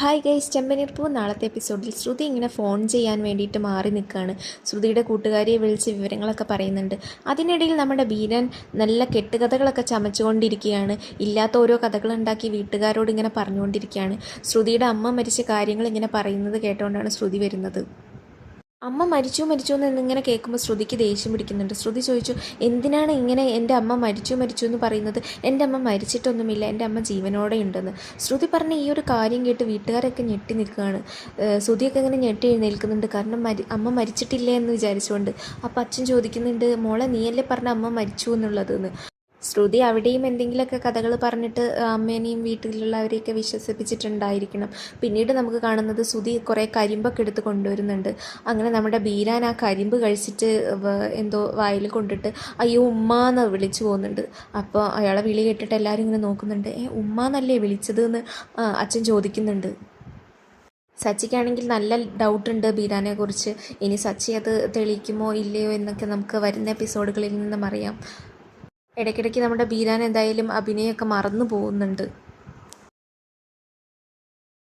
Hi guys ചെമ്പനീർപ്പൂ നാളത്തെ എപ്പിസോഡിൽ ശ്രുതി ഇങ്ങനെ ഫോൺ ചെയ്യാൻ വേണ്ടിയിട്ട് മാറി നിൽക്കുകയാണ് ശ്രുതിയുടെ കൂട്ടുകാരിയെ വിളിച്ച് വിവരങ്ങളൊക്കെ പറയുന്നുണ്ട്. അതിനിടയിൽ നമ്മുടെ ബീരൻ നല്ല കെട്ടുകഥകളൊക്കെ ചമച്ചുകൊണ്ടിരിക്കുകയാണ്. ഇല്ലാത്ത ഓരോ കഥകളുണ്ടാക്കി വീട്ടുകാരോട് ഇങ്ങനെ പറഞ്ഞുകൊണ്ടിരിക്കുകയാണ്. ശ്രുതിയുടെ അമ്മ മരിച്ച കാര്യങ്ങൾ ഇങ്ങനെ പറയുന്നത് കേട്ടുകൊണ്ടാണ് ശ്രുതി വരുന്നത്. അമ്മ മരിച്ചു മരിച്ചു എന്ന് എന്നിങ്ങനെ കേൾക്കുമ്പോൾ ശ്രുതിക്ക് ദേഷ്യം പിടിക്കുന്നുണ്ട്. ശ്രുതി ചോദിച്ചു എന്തിനാണ് ഇങ്ങനെ എന്റെ അമ്മ മരിച്ചു മരിച്ചു എന്ന് പറയുന്നത്? എന്റെ അമ്മ മരിച്ചിട്ടൊന്നുമില്ല എന്റെ അമ്മ ജീവനോടെ ഉണ്ടെന്ന് ശ്രുതി പറഞ്ഞ ഈ ഒരു കാര്യം കേട്ട് വീട്ടുകാരൊക്കെ ഞെട്ടി നിൽക്കുകയാണ്. ശ്രുതിയൊക്കെ ഇങ്ങനെ ഞെട്ടി എഴുന്നേൽക്കുന്നുണ്ട്. കാരണം മരി അമ്മ മരിച്ചിട്ടില്ല എന്ന് വിചാരിച്ചുകൊണ്ട്. അപ്പം അച്ഛൻ ചോദിക്കുന്നുണ്ട് മോളെ നീയല്ലേ പറഞ്ഞ അമ്മ മരിച്ചു എന്നുള്ളതെന്ന്. ശ്രുതി അവിടെയും എന്തെങ്കിലുമൊക്കെ കഥകൾ പറഞ്ഞിട്ട് അമ്മേനെയും വീട്ടിലുള്ളവരെയൊക്കെ വിശ്വസിപ്പിച്ചിട്ടുണ്ടായിരിക്കണം. പിന്നീട് നമുക്ക് കാണുന്നത് ശ്രുതി കുറേ കരിമ്പൊക്കെ എടുത്ത് കൊണ്ടുവരുന്നുണ്ട്. അങ്ങനെ നമ്മുടെ ബീരാൻ ആ കരിമ്പ് കഴിച്ചിട്ട് എന്തോ വായിൽ കൊണ്ടിട്ട് അയ്യോ ഉമ്മ എന്ന് വിളിച്ചു പോകുന്നുണ്ട്. അപ്പോൾ അയാളെ വിളി കേട്ടിട്ട് എല്ലാവരും ഇങ്ങനെ നോക്കുന്നുണ്ട്. ഏ ഉമ്മ എന്നല്ലേ വിളിച്ചത് എന്ന് അച്ഛൻ ചോദിക്കുന്നുണ്ട്. സച്ചിക്കാണെങ്കിൽ നല്ല ഡൗട്ട് ഉണ്ട് ബീരാനെ കുറിച്ച്. ഇനി സച്ചി അത് തെളിയിക്കുമോ ഇല്ലയോ എന്നൊക്കെ നമുക്ക് വരുന്ന എപ്പിസോഡുകളിൽ നിന്നും അറിയാം. ഇടയ്ക്കിടയ്ക്ക് നമ്മുടെ ബീരാൻ എന്തായാലും അഭിനയൊക്കെ മറന്നു പോകുന്നുണ്ട്.